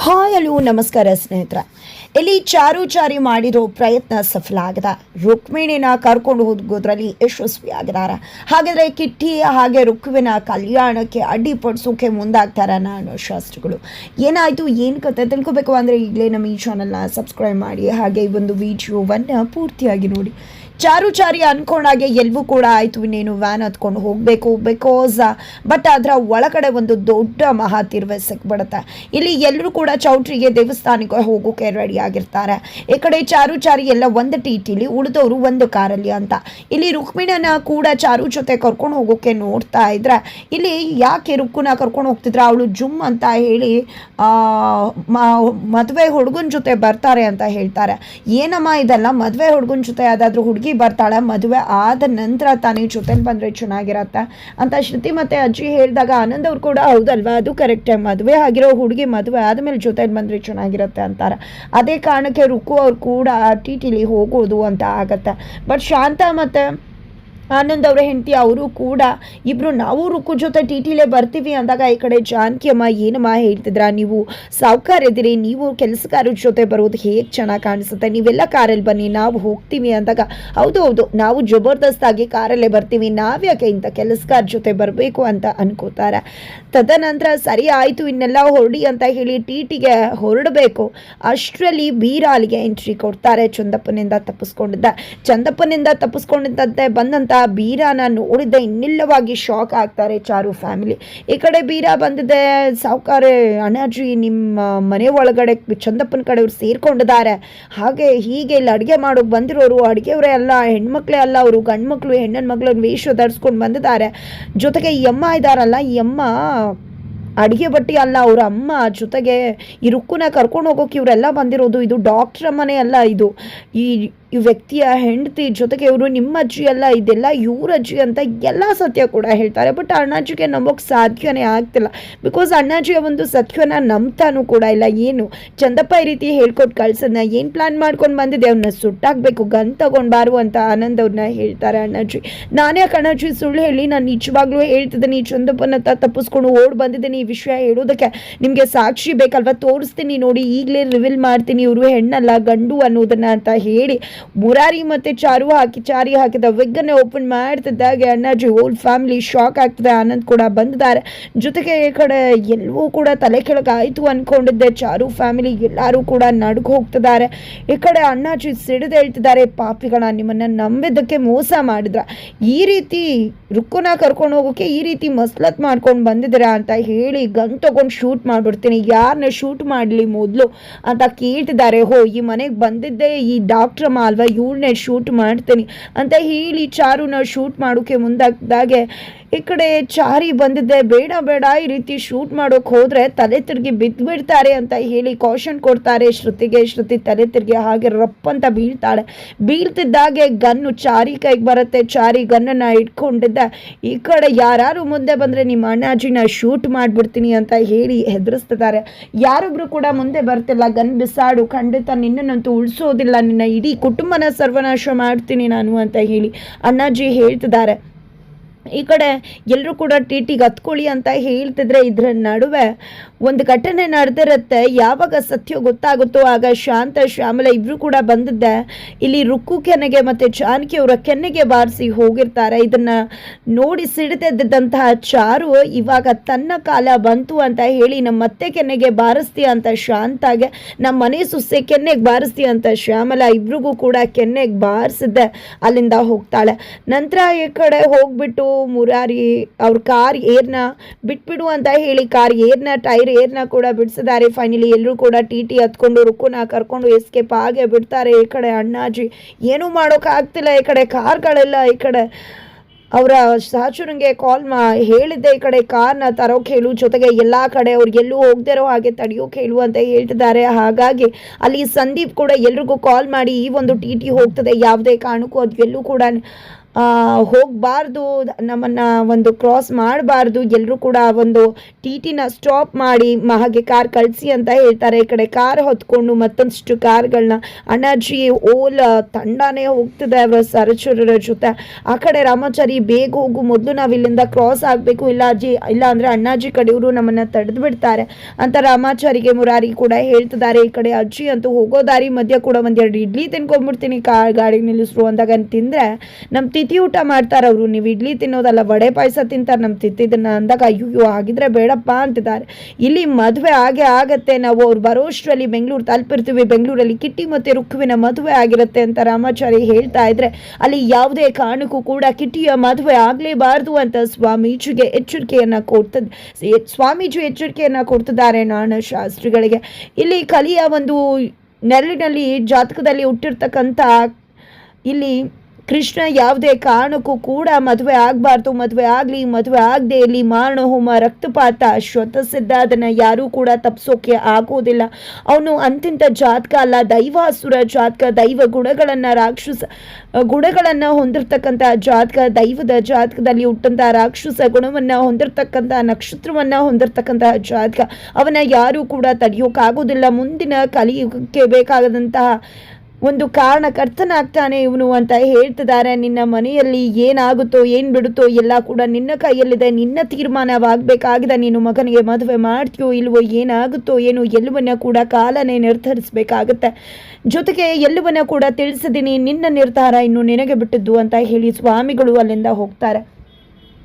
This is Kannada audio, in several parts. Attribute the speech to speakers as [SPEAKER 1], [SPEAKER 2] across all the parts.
[SPEAKER 1] ಹಾಯ್ ಅಲೋ ನಮಸ್ಕಾರ ಸ್ನೇಹಿತರ. ಇಲ್ಲಿ ಚಾರು ಚಾರಿ ಮಾಡಿರೋ ಪ್ರಯತ್ನ ಸಫಲ ಆಗದ ರುಕ್ಮಿಣಿನ ಕರ್ಕೊಂಡು ಹೋಗೋದ್ರಲ್ಲಿ ಯಶಸ್ವಿ ಆಗಿದಾರ ಹಾಗಾದರೆ ಕಿಟ್ಟಿ ಹಾಗೆ ರುಕ್ವಿನ ಕಲ್ಯಾಣಕ್ಕೆ ಅಡ್ಡಿಪಡಿಸೋಕೆ ಮುಂದಾಗ್ತಾರ ನಾನು ಶಾಸ್ತ್ರಗಳು. ಏನಾಯಿತು, ಏನು ಕತೆ ತಿಳ್ಕೊಬೇಕು ಅಂದರೆ ಈಗಲೇ ನಮ್ಮ ಈ ಚಾನಲ್ನ ಸಬ್ಸ್ಕ್ರೈಬ್ ಮಾಡಿ. ಹಾಗೆ ಈ ಒಂದು ವಿಡಿಯೋವನ್ನು ಪೂರ್ತಿಯಾಗಿ ನೋಡಿ. ಚಾರು ಚಾರಿ ಅನ್ಕೊಂಡಾಗೆ ಎಲ್ಲವೂ ಕೂಡ ಆಯಿತು. ಇನ್ನೇನು ವ್ಯಾನ್ ಹತ್ಕೊಂಡು ಹೋಗಬೇಕು ಬಿಕಾಸ್ ಬಟ್ ಅದರ ಒಳಗಡೆ ಒಂದು ದೊಡ್ಡ ಮಹಾ ತಿರುವೆ ಸಿಕ್ಬಿಡುತ್ತೆ. ಇಲ್ಲಿ ಎಲ್ಲರೂ ಕೂಡ ಚೌಟ್ರಿಗೆ ದೇವಸ್ಥಾನಕ್ಕೆ ಹೋಗೋಕೆ ರೆಡಿ ಆಗಿರ್ತಾರೆ. ಈ ಕಡೆ ಚಾರು ಚಾರಿ ಎಲ್ಲ ಒಂದು ಟಿ ಟಿಲಿ ಉಳಿದವರು ಒಂದು ಕಾರಲ್ಲಿ ಅಂತ. ಇಲ್ಲಿ ರುಕ್ಮಿಣನ ಕೂಡ ಚಾರು ಜೊತೆ ಕರ್ಕೊಂಡು ಹೋಗೋಕೆ ನೋಡ್ತಾ ಇದ್ರೆ, ಇಲ್ಲಿ ಯಾಕೆ ರುಕ್ಕುನ ಕರ್ಕೊಂಡು ಹೋಗ್ತಿದ್ರ, ಅವಳು ಜುಮ್ ಅಂತ ಹೇಳಿ ಮದುವೆ ಹುಡುಗನ ಜೊತೆ ಬರ್ತಾರೆ ಅಂತ ಹೇಳ್ತಾರೆ. ಏನಮ್ಮ ಇದೆಲ್ಲ, ಮದುವೆ ಹುಡುಗನ ಜೊತೆ ಯಾವ್ದಾದ್ರು ಹುಡುಗಿ ಬರ್ತಾಳೆ, ಮದುವೆ ಆದ ನಂತರ ತಾನೇ ಜೊತೆಲಿ ಬಂದರೆ ಚೆನ್ನಾಗಿರತ್ತೆ ಅಂತ ಶ್ರುತಿ ಮತ್ತೆ ಅಜ್ಜಿ ಹೇಳಿದಾಗ ಆನಂದ್ ಅವ್ರು ಕೂಡ, ಹೌದಲ್ವಾ, ಅದು ಕರೆಕ್ಟೇ ಮದುವೆ ಆಗಿರೋ ಹುಡುಗಿ ಮದುವೆ ಆದಮೇಲೆ ಜೊತೆಲಿ ಬಂದರೆ ಚೆನ್ನಾಗಿರತ್ತೆ ಅಂತಾರೆ. ಅದೇ ಕಾರಣಕ್ಕೆ ರುಕು ಅವ್ರು ಕೂಡ ಟಿ ಟಿಲಿ ಹೋಗೋದು ಅಂತ ಆಗತ್ತೆ. ಬಟ್ ಶಾಂತ ಮತ್ತು ಆನಂದ್ ಅವರ ಹೆಂಡತಿ, ಅವರು ಕೂಡ ಇಬ್ರು ನಾವು ರುಕು ಜೊತೆ ಟಿ ಟಿಲೇ ಬರ್ತೀವಿ ಅಂದಾಗ ಈ ಕಡೆ ಜಾನಕಿ ಅಮ್ಮ ಏನಮ್ಮ ಹೇಳ್ತಿದ್ರ? ನೀವು ಸಾವುಕಾರ ಇದ್ದೀರಿ, ನೀವು ಕೆಲಸಗಾರರ ಜೊತೆ ಬರೋದು ಹೇಗೆ ಚೆನ್ನಾಗಿ ಕಾಣಿಸುತ್ತೆ? ನೀವೆಲ್ಲ ಕಾರಲ್ಲಿ ಬನ್ನಿ, ನಾವು ಹೋಗ್ತೀವಿ ಅಂದಾಗ, ಹೌದು ಹೌದು, ನಾವು ಜಬರ್ದಸ್ತಾಗಿ ಕಾರಲ್ಲೇ ಬರ್ತೀವಿ ನಾವ್ಯಾಕೆ ಇಂಥ ಕೆಲಸಗಾರ ಜೊತೆ ಬರಬೇಕು ಅಂತ ಅನ್ಕೋತಾರೆ? ತದನಂತರ, ಸರಿ ಆಯಿತು, ಇನ್ನೆಲ್ಲ ಹೊರಡಿ ಅಂತ ಹೇಳಿ ಟಿ ಟಿಗೆ ಹೊರಡಬೇಕು. ಅಷ್ಟರಲ್ಲಿ ಬೀರಾಲ್ಗೆ ಎಂಟ್ರಿ ಕೊಡ್ತಾರೆ ಚಂದಪ್ಪನಿಂದ ತಪ್ಪಿಸ್ಕೊಂಡಿದ್ದ. ಚಂದಪ್ಪನಿಂದ ತಪ್ಪಿಸ್ಕೊಂಡಿದ್ದಂತೆ ಬಂದಂಥ ಬೀರಾನ ನೋಡಿದ್ದೆ, ಇನ್ನಿಲ್ಲವಾಗಿ ಶಾಕ್ ಆಗ್ತಾರೆ ಚಾರು ಫ್ಯಾಮಿಲಿ ಈ ಕಡೆ ಬೀರಾ ಬಂದಿದೆ, ಸಾವುಕಾರೆ ಅಣ್ಣಾಜಿ ನಿಮ್ಮ ಮನೆ ಒಳಗಡೆ ಚಂದಪ್ಪನ ಕಡೆಯವ್ರು ಸೇರ್ಕೊಂಡಿದ್ದಾರೆ. ಹಾಗೆ ಹೀಗೆ ಇಲ್ಲಿ ಅಡುಗೆ ಮಾಡೋಕೆ ಬಂದಿರೋರು, ಅಡುಗೆಯವರೇ ಅಲ್ಲ, ಹೆಣ್ಮಕ್ಳೇ ಅಲ್ಲ ಅವರು, ಗಂಡ್ಮಕ್ಳು, ಹೆಣ್ಣನ ಮಗಳನ್ನ ವೇಷ ಧರಿಸ್ಕೊಂಡು ಬಂದಿದ್ದಾರೆ. ಜೊತೆಗೆ ಈ ಅಮ್ಮ ಇದ್ದಾರಲ್ಲ ಈ ಅಮ್ಮ ಅಡುಗೆ ಬಟ್ಟಿ ಅಲ್ಲ, ಅವ್ರ ಅಮ್ಮ ಜೊತೆಗೆ ಈ ರುಕ್ಕುನ ಕರ್ಕೊಂಡು ಹೋಗೋಕೆ ಇವರೆಲ್ಲ ಬಂದಿರೋದು, ಇದು ಡಾಕ್ಟ್ರ ಮನೆ ಅಲ್ಲ ಇದು. ಈ ಈ ವ್ಯಕ್ತಿಯ ಹೆಂಡತಿ ಜೊತೆಗೆ ಇವರು ನಿಮ್ಮ ಅಜ್ಜಿ ಅಲ್ಲ, ಇದೆಲ್ಲ ಇವ್ರ ಅಜ್ಜಿ ಅಂತ ಎಲ್ಲ ಸತ್ಯ ಕೂಡ ಹೇಳ್ತಾರೆ. ಬಟ್ ಅಣ್ಣಾಜಿಗೆ ನಂಬೋಕೆ ಸಾಧ್ಯನೇ ಆಗ್ತಿಲ್ಲ. ಬಿಕಾಸ್ ಅಣ್ಣಾಜಿಯ ಒಂದು ಸತ್ಯನ ನಂಬ್ತಾನೂ ಕೂಡ ಇಲ್ಲ. ಏನು? ಚಂದಪ್ಪ ಈ ರೀತಿ ಹೇಳ್ಕೊಟ್ಟು ಕಳ್ಸೋದನ್ನ ಏನು ಪ್ಲಾನ್ ಮಾಡ್ಕೊಂಡು ಬಂದಿದೆ ಅವನ್ನ ಸುಟ್ಟಾಕಬೇಕು ಗನ್ ತಗೊಂಡು ಬಾರು ಅಂತ ಆನಂದ್ ಅವ್ರನ್ನ ಹೇಳ್ತಾರೆ ಅಣ್ಣಾಜಿ. ನಾನೇ ಅಣ್ಣಾಜಿ ಸುಳ್ಳು ಹೇಳಿ ನಾನು ನಿಜವಾಗ್ಲೂ ಹೇಳ್ತಿದ್ದೀನಿ ಚಂದಪ್ಪನ ತಪ್ಪಿಸ್ಕೊಂಡು ಓಡ್ ಬಂದಿದ್ದೀನಿ ಈ ವಿಷಯ ಹೇಳೋದಕ್ಕೆ ನಿಮಗೆ ಸಾಕ್ಷಿ ಬೇಕಲ್ವಾ? ತೋರಿಸ್ತೀನಿ ನೋಡಿ, ಈಗಲೇ ರಿವೀಲ್ ಮಾಡ್ತೀನಿ, ಇವರು ಹೆಣ್ಣಲ್ಲ, ಗಂಡು ಅನ್ನೋದನ್ನ ಅಂತ ಹೇಳಿ ಮುರಾರಿ ಮತ್ತೆ ಚಾರು ಹಾಕಿ, ಚಾರಿ ಹಾಕಿದ ವಿಗ್ಗನ್ನೇ ಓಪನ್ ಮಾಡ್ತಿದ್ದಾಗೆ ಅಣ್ಣಾಜಿ. ಹೋಲ್ ಫ್ಯಾಮಿಲಿ ಶಾಕ್ ಆಗ್ತದೆ. ಆನಂದ್ ಕೂಡ ಬಂದಿದ್ದಾರೆ. ಜೊತೆಗೆ ಈ ಕಡೆ ಎಲ್ಲವೂ ಕೂಡ ತಲೆ ಕೆಳಗಾಯಿತು ಅನ್ಕೊಂಡಿದ್ದೆ. ಚಾರು ಫ್ಯಾಮಿಲಿ ಎಲ್ಲರೂ ಕೂಡ ನಡ್ಕೊ ಹೋಗ್ತಿದ್ದಾರೆ. ಈ ಕಡೆ ಅಣ್ಣಾಜಿ ಸಿಡಿದು ಹೇಳ್ತಿದ್ದಾರೆ, ಪಾಪಿಗಳ, ನಿಮ್ಮನ್ನ ನಂಬಿದ್ದಕ್ಕೆ ಮೋಸ ಮಾಡಿದ್ರ. ಈ ರೀತಿ ರುಕ್ಕುನ ಕರ್ಕೊಂಡು ಹೋಗೋಕೆ ಈ ರೀತಿ ಮಸ್ಲತ್ ಮಾಡ್ಕೊಂಡು ಬಂದಿದ್ದೀರಾ ಅಂತ ಹೇಳಿ ಗನ್ ತಗೊಂಡು ಶೂಟ್ ಮಾಡ್ಬಿಡ್ತೀನಿ. ಯಾರನ್ನ ಶೂಟ್ ಮಾಡಲಿ ಮೊದಲು? ಅಂತ ಕೇಳ್ತಿದ್ದಾರೆ. ಹೋ, ಈ ಮನೆಗೆ ಬಂದಿದ್ದೆ ಈ ಡಾಕ್ಟ್ರಮ್ಮ ಅಲ್ವಾ? ಇವ್ರನ್ನೇ ಶೂಟ್ ಮಾಡ್ತೀನಿ. ಅಂತ ಹೇಳಿ ಚಾರುನ ಶೂಟ್ ಮಾಡೋಕೆ ಮುಂದಾಗ್ದಾಗೆ ಈ ಕಡೆ ಚಾರಿ ಬಂದಿದ್ದೆ ಬೇಡ ಬೇಡ, ಈ ರೀತಿ ಶೂಟ್ ಮಾಡೋಕೆ ಹೋದರೆ ತಲೆ ತಿರುಗಿ ಬಿದ್ದುಬಿಡ್ತಾರೆ ಅಂತ ಹೇಳಿ ಕಾಷನ್ ಕೊಡ್ತಾರೆ ಶ್ರುತಿಗೆ. ಶ್ರುತಿ ತಲೆ ತಿರುಗಿ ಹಾಗೆ ರಪ್ಪ ಅಂತ ಬೀಳ್ತಾಳೆ. ಬೀಳ್ತಿದ್ದಾಗೆ ಗನ್ನು ಚಾರಿ ಕೈಗೆ ಬರುತ್ತೆ. ಚಾರಿ ಗನ್ನನ್ನು ಇಟ್ಕೊಂಡಿದ್ದ. ಈ ಕಡೆ ಯಾರು ಮುಂದೆ ಬಂದರೆ ನಿಮ್ಮ ಅಣ್ಣಾಜಿನ ಶೂಟ್ ಮಾಡಿಬಿಡ್ತೀನಿ ಅಂತ ಹೇಳಿ ಹೆದರಿಸ್ತಿದ್ದಾರೆ. ಯಾರೊಬ್ಬರು ಕೂಡ ಮುಂದೆ ಬರ್ತಿಲ್ಲ. ಗನ್ ಬಿಸಾಡು. ಖಂಡಿತ ನಿನ್ನನ್ನಂತೂ ಉಳಿಸೋದಿಲ್ಲ. ನಿನ್ನ ಇಡೀ ಕುಟುಂಬನ ಸರ್ವನಾಶ ಮಾಡ್ತೀನಿ ನಾನು ಅಂತ ಹೇಳಿ ಅಣ್ಣಾಜಿ ಹೇಳ್ತಿದ್ದಾರೆ. ಈ ಕಡೆ ಎಲ್ಲರೂ ಕೂಡ ಟಿ ಟಿಗೆ ಹತ್ಕೊಳ್ಳಿ ಅಂತ ಹೇಳ್ತಿದ್ರೆ ಇದ್ರ ನಡುವೆ ಒಂದು ಘಟನೆ ನಡೆದಿರುತ್ತೆ. ಯಾವಾಗ ಸತ್ಯ ಗೊತ್ತಾಗುತ್ತೋ ಆಗ ಶಾಂತ, ಶ್ಯಾಮಲ ಇಬ್ರು ಕೂಡ ಬಂದಿದ್ದೆ. ಇಲ್ಲಿ ರುಕ್ಕು ಕೆನೆಗೆ ಮತ್ತು ಜಾನಕಿ ಅವರ ಕೆನ್ನೆಗೆ ಬಾರಿಸಿ ಹೋಗಿರ್ತಾರೆ. ಇದನ್ನ ನೋಡಿ ಸಿಡಿದೆದ್ದಂತಹ ಚಾರು ಇವಾಗ ತನ್ನ ಕಾಲ ಬಂತು ಅಂತ ಹೇಳಿ ನಮ್ಮ ಮತ್ತೆ ಕೆನ್ನೆಗೆ ಬಾರಿಸ್ತೀಯ ಅಂತ ಶಾಂತಾಗೆ, ನಮ್ಮ ಮನೆ ಸುಸ್ಸೆ ಕೆನ್ನೆಗೆ ಬಾರಿಸ್ತೀಯ ಅಂತ ಶ್ಯಾಮಲ ಇಬ್ರಿಗೂ ಕೂಡ ಕೆನ್ನೆಗೆ ಬಾರಿಸಿದ್ದೆ. ಅಲ್ಲಿಂದ ಹೋಗ್ತಾಳೆ. ನಂತರ ಈ ಕಡೆ ಹೋಗ್ಬಿಟ್ಟು ಮುರಾರಿ ಅವ್ರ ಕಾರ್ ಏರ್ನ ಬಿಟ್ಬಿಡು ಅಂತ ಹೇಳಿ, ಕಾರ್ ಏರ್ನ, ಟೈರ್ ಏರ್ನ ಕೂಡ ಬಿಡಿಸಿದ್ದಾರೆ. ಫೈನಲಿ ಎಲ್ಲರೂ ಕೂಡ ಟಿ ಟಿ ಹತ್ಕೊಂಡು, ರುಕ್ಕುನ ಕರ್ಕೊಂಡು ಎಸ್ಕೇಪ್ ಆಗೇ ಬಿಡ್ತಾರೆ. ಈ ಕಡೆ ಅಣ್ಣಾಜಿ ಏನೂ ಮಾಡೋಕ್ಕಾಗ್ತಿಲ್ಲ ಈ ಕಡೆ ಕಾರ್ಗಳೆಲ್ಲ, ಈ ಕಡೆ ಅವರ ಸಹಚರಂಗೆ ಕಾಲ್ ಮಾ, ಹೇಳಿದ್ದೆ ಈ ಕಡೆ ಕಾರ್ನ ತರೋಕೆ ಹೇಳು. ಜೊತೆಗೆ ಎಲ್ಲ ಕಡೆ ಅವ್ರು ಎಲ್ಲೂ ಹೋಗದಿರೋ ಹಾಗೆ ತಡೆಯೋಕೆ ಹೇಳು ಅಂತ ಹೇಳ್ತಿದ್ದಾರೆ. ಹಾಗಾಗಿ ಅಲ್ಲಿ ಸಂದೀಪ್ ಕೂಡ ಎಲ್ರಿಗೂ ಕಾಲ್ ಮಾಡಿ ಈ ಒಂದು ಟಿ ಟಿ ಹೋಗ್ತದೆ. ಯಾವುದೇ ಕಾರಣಕ್ಕೂ ಅದು ಎಲ್ಲೂ ಕೂಡ ಹೋಗಬಾರ್ದು, ನಮ್ಮನ್ನು ಒಂದು ಕ್ರಾಸ್ ಮಾಡಬಾರ್ದು. ಎಲ್ಲರೂ ಕೂಡ ಒಂದು ಟಿ ಟಿನ ಸ್ಟಾಪ್ ಮಾಡಿ ಹಾಗೆ ಕಾರ್ ಕಳಿಸಿ ಅಂತ ಹೇಳ್ತಾರೆ. ಈ ಕಡೆ ಕಾರ್ ಹೊತ್ಕೊಂಡು ಮತ್ತೊಂದಿಷ್ಟು ಕಾರ್ಗಳನ್ನ ಅಣ್ಣಾಜಿ ಓಲ್ ತಂಡನೇ ಹೋಗ್ತಿದೆ ಅವರ ಸರಚರರ ಜೊತೆ. ಆ ಕಡೆ ರಾಮಾಚಾರಿ, ಬೇಗ ಹೋಗು. ಮೊದಲು ನಾವು ಇಲ್ಲಿಂದ ಕ್ರಾಸ್ ಆಗಬೇಕು. ಇಲ್ಲ ಅಜ್ಜಿ, ಇಲ್ಲ ಅಂದರೆ ಅಣ್ಣಾಜಿ ಕಡೆಯವರು ನಮ್ಮನ್ನು ತಡೆದು ಬಿಡ್ತಾರೆ ಅಂತ ರಾಮಾಚಾರಿಗೆ ಮುರಾರಿ ಕೂಡ ಹೇಳ್ತಿದ್ದಾರೆ. ಈ ಕಡೆ ಅಜ್ಜಿ ಅಂತೂ ಹೋಗೋ ದಾರಿ ಮಧ್ಯ ಕೂಡ ಒಂದೆರಡು ಇಡ್ಲಿ ತಿನ್ಕೊಂಡ್ಬಿಡ್ತೀನಿ. ಕಾ ಗಾಡಿ ನಿಲ್ಲಿಸ್ರು ಅಂದಾಗ ತಿಂದರೆ ನಮ್ಮ ತಿಥಿ ಊಟ ಮಾಡ್ತಾರೆ ಅವರು. ನೀವು ಇಡ್ಲಿ ತಿನ್ನೋದಲ್ಲ, ವಡೆ ಪಾಯಸ ತಿಂತಾರೆ ನಮ್ಮ ತಿಥಿದನ್ನ ಅಂದಾಗ ಅಯ್ಯೋ ಆಗಿದ್ರೆ ಬೇಡಪ್ಪ ಅಂತಿದ್ದಾರೆ. ಇಲ್ಲಿ ಮದುವೆ ಆಗೇ ಆಗತ್ತೆ, ನಾವು ಅವ್ರು ಬರೋಷ್ಟರಲ್ಲಿ ಬೆಂಗಳೂರು ತಲುಪಿರ್ತೀವಿ, ಬೆಂಗಳೂರಲ್ಲಿ ಕಿಟ್ಟಿ ಮತ್ತು ರುಕ್ಕುವಿನ ಮದುವೆ ಆಗಿರುತ್ತೆ ಅಂತ ರಾಮಾಚಾರಿ ಹೇಳ್ತಾ ಇದ್ರೆ, ಅಲ್ಲಿ ಯಾವುದೇ ಕಾರಣಕ್ಕೂ ಕೂಡ ಕಿಟ್ಟಿಯ ಮದುವೆ ಆಗಲೇಬಾರದು ಅಂತ ಸ್ವಾಮೀಜಿಗೆ ಎಚ್ಚರಿಕೆಯನ್ನ ಕೊಡ್ತದೆ, ಸ್ವಾಮೀಜಿ ಎಚ್ಚರಿಕೆಯನ್ನ ಕೊಡ್ತಿದ್ದಾರೆ ನಾನು ಶಾಸ್ತ್ರಿಗಳಿಗೆ. ಇಲ್ಲಿ ಕಲಿಯ ಒಂದು ನೆರಳಿನಲ್ಲಿ ಜಾತಕದಲ್ಲಿ ಹುಟ್ಟಿರ್ತಕ್ಕಂಥ ಇಲ್ಲಿ ಕೃಷ್ಣ ಯಾವುದೇ ಕಾರಣಕ್ಕೂ ಕೂಡ ಮದುವೆ ಆಗಬಾರ್ದು, ಮದುವೆ ಆಗಲಿ, ಮದುವೆ ಆಗದೆ ಇಲ್ಲಿ ಮಾರಣ ಹೋಮ, ರಕ್ತಪಾತ ಶ್ವತಸಿದ್ಧ ಅದನ್ನು ಯಾರೂ ಕೂಡ ತಪ್ಪಿಸೋಕೆ ಆಗೋದಿಲ್ಲ. ಅವನು ಅಂತಿಂತ ಜಾತಕ ಅಲ್ಲ, ದೈವಾಸುರ ಜಾತಕ, ದೈವ ಗುಣಗಳನ್ನು ರಾಕ್ಷಸ, ಗುಣಗಳನ್ನು ಹೊಂದಿರತಕ್ಕಂಥ ಜಾತಕ, ದೈವದ ಜಾತಕದಲ್ಲಿ ಹುಟ್ಟಂಥ ರಾಕ್ಷಸ ಗುಣವನ್ನು ಹೊಂದಿರತಕ್ಕಂಥ ನಕ್ಷತ್ರವನ್ನು ಹೊಂದಿರತಕ್ಕಂಥ ಜಾತಕ. ಅವನ ಯಾರೂ ಕೂಡ ತಡೆಯೋಕ್ಕಾಗೋದಿಲ್ಲ ಮುಂದಿನ ಕಲಿಯುಗಕ್ಕೆ ಬೇಕಾದಂತಹ ಒಂದು ಕಾರಣಕರ್ತನಾಗ್ತಾನೆ ಇವನು ಅಂತ ಹೇಳ್ತಿದ್ದಾರೆ. ನಿನ್ನ ಮನೆಯಲ್ಲಿ ಏನಾಗುತ್ತೋ, ಏನು ಬಿಡುತ್ತೋ ಎಲ್ಲ ಕೂಡ ನಿನ್ನ ಕೈಯಲ್ಲಿದೆ. ನಿನ್ನ ತೀರ್ಮಾನವಾಗಬೇಕಾಗಿದೆ. ನೀನು ಮಗನಿಗೆ ಮದುವೆ ಮಾಡ್ತೀಯೋ ಇಲ್ವೋ, ಏನಾಗುತ್ತೋ ಏನು ಎಲ್ಲವನ್ನ ಕೂಡ ಕಾಲನೇ ನಿರ್ಧರಿಸಬೇಕಾಗುತ್ತೆ. ಜೊತೆಗೆ ಎಲ್ಲವನ್ನ ಕೂಡ ತಿಳಿಸಿದ್ದೀನಿ ನಿನ್ನ ನಿರ್ಧಾರ ಇನ್ನು ನಿನಗೆ ಬಿಟ್ಟಿದ್ದು ಅಂತ ಹೇಳಿ ಸ್ವಾಮಿಗಳು ಅಲ್ಲಿಂದ ಹೋಗ್ತಾರೆ.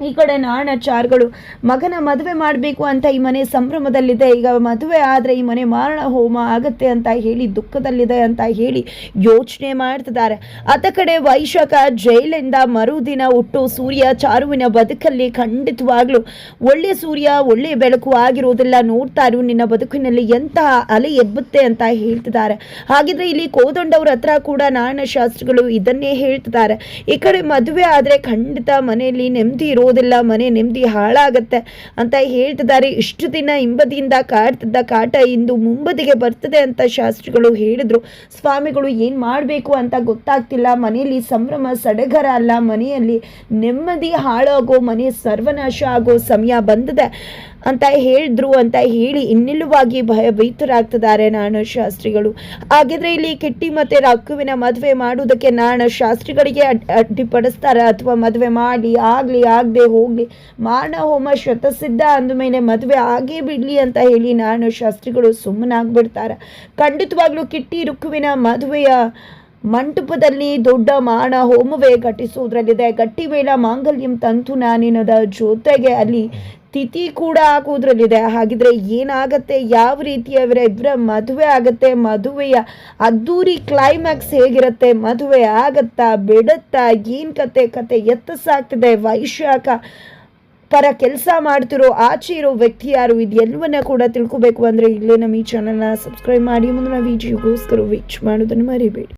[SPEAKER 1] ಈ ಕಡೆ ನಾಣಚಾರ್ಗಳು ಮಗನ ಮದುವೆ ಮಾಡಬೇಕು ಅಂತ ಈ ಮನೆ ಸಂಭ್ರಮದಲ್ಲಿದೆ. ಈಗ ಮದುವೆ ಆದರೆ ಈ ಮನೆ ಮಾರಣ ಹೋಮ ಆಗತ್ತೆ ಅಂತ ಹೇಳಿ, ದುಃಖದಲ್ಲಿದೆ ಅಂತ ಹೇಳಿ ಯೋಚನೆ ಮಾಡ್ತಿದ್ದಾರೆ. ಅತ ಕಡೆ ವೈಶಾಖ ಜೈಲಿಂದ ಮರುದಿನ ಹುಟ್ಟು ಸೂರ್ಯ ಚಾರುವಿನ ಬದುಕಲ್ಲಿ ಖಂಡಿತವಾಗ್ಲೂ ಒಳ್ಳೆ ಸೂರ್ಯ, ಒಳ್ಳೆ ಬೆಳಕು ಆಗಿರೋದಿಲ್ಲ. ನೋಡ್ತಾರು ನಿನ್ನ ಬದುಕಿನಲ್ಲಿ ಎಂತಹ ಅಲೆ ಎಬ್ಬುತ್ತೆ ಅಂತ ಹೇಳ್ತಿದ್ದಾರೆ. ಹಾಗಿದ್ರೆ ಇಲ್ಲಿ ಕೋದಂಡವ್ರ ಹತ್ರ ಕೂಡ ನಾಣ್ಯಶಾಸ್ತ್ರಿಗಳು ಇದನ್ನೇ ಹೇಳ್ತಿದ್ದಾರೆ. ಈ ಕಡೆ ಮದುವೆ ಆದರೆ ಖಂಡಿತ ಮನೆಯಲ್ಲಿ ನೆಮ್ಮದಿ ಇರೋದಿಲ್ಲ ಮನೆ ನೆಮ್ಮದಿ ಹಾಳಾಗತ್ತೆ ಅಂತ ಹೇಳ್ತಿದ್ದಾರೆ. ಇಷ್ಟು ದಿನ ಹಿಂಬದಿಯಿಂದ ಕಾಡ್ತಿದ್ದ ಕಾಟ ಇಂದು ಮುಂಬದಿಗೆ ಬರ್ತದೆ ಅಂತ ಶಾಸ್ತ್ರಿಗಳು ಹೇಳಿದ್ರು. ಸ್ವಾಮಿಗಳು ಏನು ಮಾಡಬೇಕು ಅಂತ ಗೊತ್ತಾಗ್ತಿಲ್ಲ. ಮನೆಯಲ್ಲಿ ಸಂಭ್ರಮ, ಸಡಗರ ಅಲ್ಲ. ಮನೆಯಲ್ಲಿ ನೆಮ್ಮದಿ ಹಾಳಾಗೋ, ಮನೆ ಸರ್ವನಾಶ ಆಗೋ ಸಮಯ ಬಂದಿದೆ. ಅಂತ ಹೇಳಿದ್ರು ಅಂತ ಹೇಳಿ ಇನ್ನಿಲ್ಲವಾಗಿ ಭಯಭೀತರಾಗ್ತಿದ್ದಾರೆ ನಾಣ ಶಾಸ್ತ್ರಿಗಳು. ಹಾಗಿದ್ರೆ ಇಲ್ಲಿ ಕಿಟ್ಟಿ ಮತ್ತೆ ರಕ್ಕುವಿನ ಮದುವೆ ಮಾಡುವುದಕ್ಕೆ ನಾಣ ಶಾಸ್ತ್ರಿಗಳಿಗೆ ಅಡ್ಡಿಪಡಿಸ್ತಾರೆ? ಅಥವಾ ಮದುವೆ ಮಾಡಿ, ಆಗಲಿ, ಆಗದೆ ಹೋಗಲಿ ಮಾರಣ ಹೋಮ, ಶತಸಿದ್ಧ ಅಂದಮೇಲೆ ಮದುವೆ ಆಗೇ ಬಿಡಲಿ ಅಂತ ಹೇಳಿ ನಾಣ ಶಾಸ್ತ್ರಿಗಳು ಸುಮ್ಮನಾಗ್ಬಿಡ್ತಾರೆ? ಖಂಡಿತವಾಗ್ಲೂ ಕಿಟ್ಟಿ ರುಕ್ಕುವಿನ ಮದುವೆಯ ಮಂಟಪದಲ್ಲಿ ದೊಡ್ಡ ಮಾಣ ಹೋಮವೇ ಘಟಿಸುವುದರಲ್ಲಿದೆ. ಗಟ್ಟಿ ವೇಳ ಮಾಂಗಲ್ಯಂ ತಂತು ನಾನಿನದ ಜೊತೆಗೆ ಅಲ್ಲಿ ತಿಥಿ ಕೂಡ ಹಾಕುವುದರಲ್ಲಿದೆ. ಹಾಗಿದ್ರೆ ಏನಾಗತ್ತೆ? ಯಾವ ರೀತಿಯವರ ಇಬ್ಬರ ಮದುವೆ ಆಗತ್ತೆ. ಮದುವೆಯ ಅದ್ದೂರಿ ಕ್ಲೈಮ್ಯಾಕ್ಸ್ ಹೇಗಿರುತ್ತೆ? ಮದುವೆ ಆಗತ್ತಾ? ಬಿಡತ್ತಾ? ಏನು ಕತೆ? ಕತೆ ಎತ್ತಸಾಗ್ತದೆ. ವೈಶಾಖ ಪರ ಕೆಲಸ ಮಾಡ್ತಿರೋ, ಆಚೆ ಇರೋ ವ್ಯಕ್ತಿ ಯಾರು? ಇದೆಲ್ಲವನ್ನ ಕೂಡ ತಿಳ್ಕೊಬೇಕು ಅಂದರೆ ಇಲ್ಲೇ ನಮ್ಮ ಈ ಚಾನಲ್ನ ಸಬ್ಸ್ಕ್ರೈಬ್ ಮಾಡಿ. ಮುಂದಿನ ವಿಡಿಯೋಗೋಸ್ಕರ ವೀಚ್ ಮಾಡೋದನ್ನು ಮರಿಬೇಡಿ.